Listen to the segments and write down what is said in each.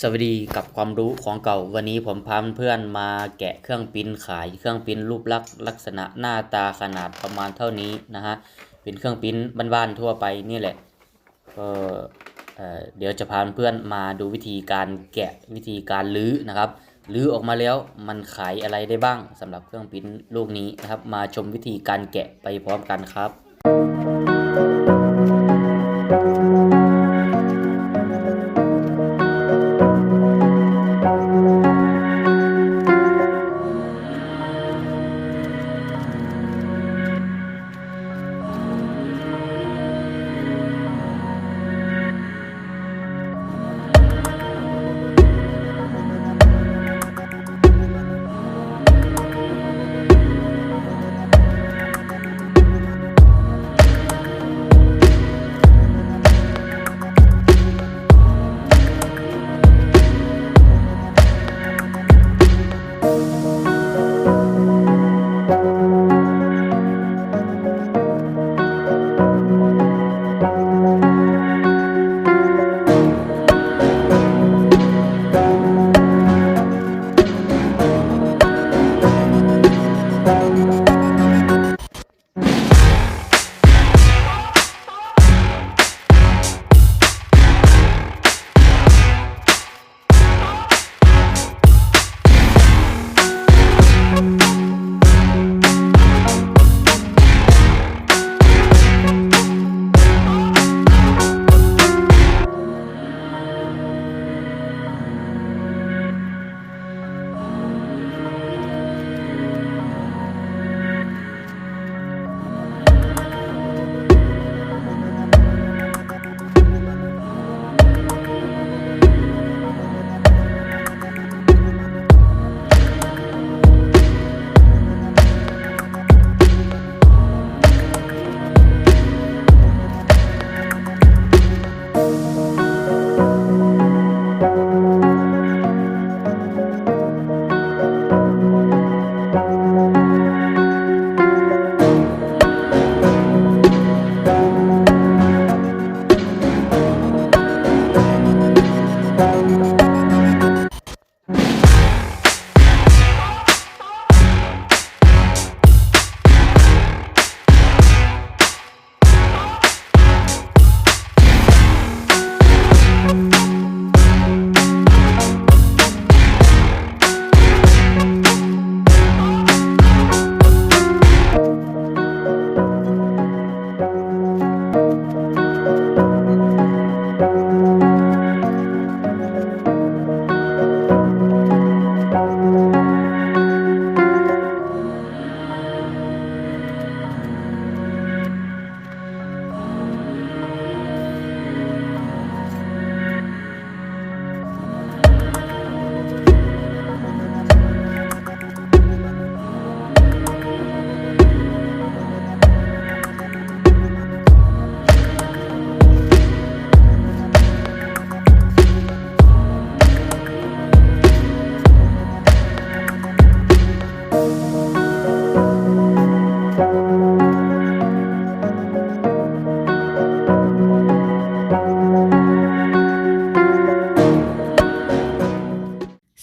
สวัสดีกับความรู้ของเก่าวันนี้ผมพาเพื่อนมาแกะเครื่องปิ้นขายเครื่องปิ้นรูปลักษณ์ลักษณะหน้าตาขนาดประมาณเท่านี้นะฮะเป็นเครื่องปิ้นบ้านๆทั่วไปนี่แหละก็เดี๋ยวจะพาเพื่อนมาดูวิธีการแกะวิธีการลื้อนะครับลื้อออกมาแล้วมันขายอะไรได้บ้างสำหรับเครื่องปิ้นลูกนี้นะครับมาชมวิธีการแกะไปพร้อมกันครับ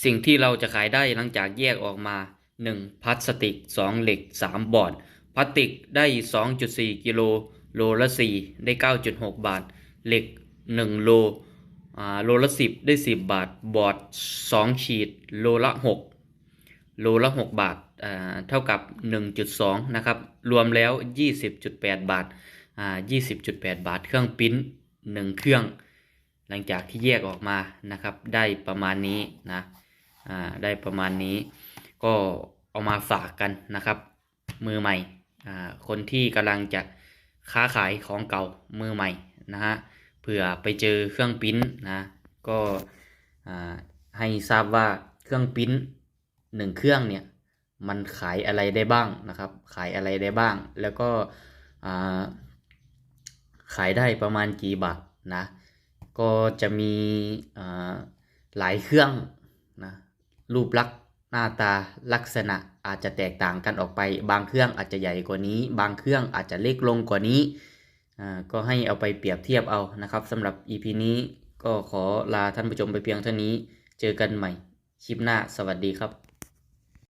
สิ่งที่เราจะขายได้หลังจากแยกออกมา 1. พลาสติก 2. เหล็ก 3. บอร์ดพลาสติกได้ 2.4 กิโลโลละ 4 ได้ 9.6 บาท เหล็ก 1 โลอ่าโลละ 10 ได้ 10 บาท บอร์ด 2 ขีด โลละ 6 โลละ 6 บาทอ่าเท่ากับ 1.2 นะครับ รวมแล้ว 20.8 บาทอ่า20.8 บาท เครื่องปิ้น1เครื่อง หลังจากที่แยกออกมานะครับ ได้ประมาณนี้นะ อ่าได้ประมาณนี้ ก็เอามาฝากกันนะครับ มือใหม่อ่าคนที่กำลังจะค้าขายของเก่ามือใหม่นะฮะเผื่อไปเจอเครื่องปิ้นนะก็ให้ทราบว่าเครื่องปิ้นหนึ่งเครื่องเนี่ยมันขายอะไรได้บ้างนะครับ ขายอะไรได้บ้าง แล้วก็ขายได้ประมาณกี่บาทนะก็จะมีหลายเครื่องนะ รูปลักษณ์หน้าตาลักษณะอาจจะแตกต่างกันออกไป บางเครื่องอาจจะใหญ่กว่านี้ บางเครื่องอาจจะเล็กลงกว่านี้ก็ให้เอาไปเปรียบเทียบเอานะครับสำหรับ EP นี้ก็ขอลาท่านผู้ชมไปเพียงเท่านี้ เจอกันใหม่คลิปหน้าสวัสดีครับ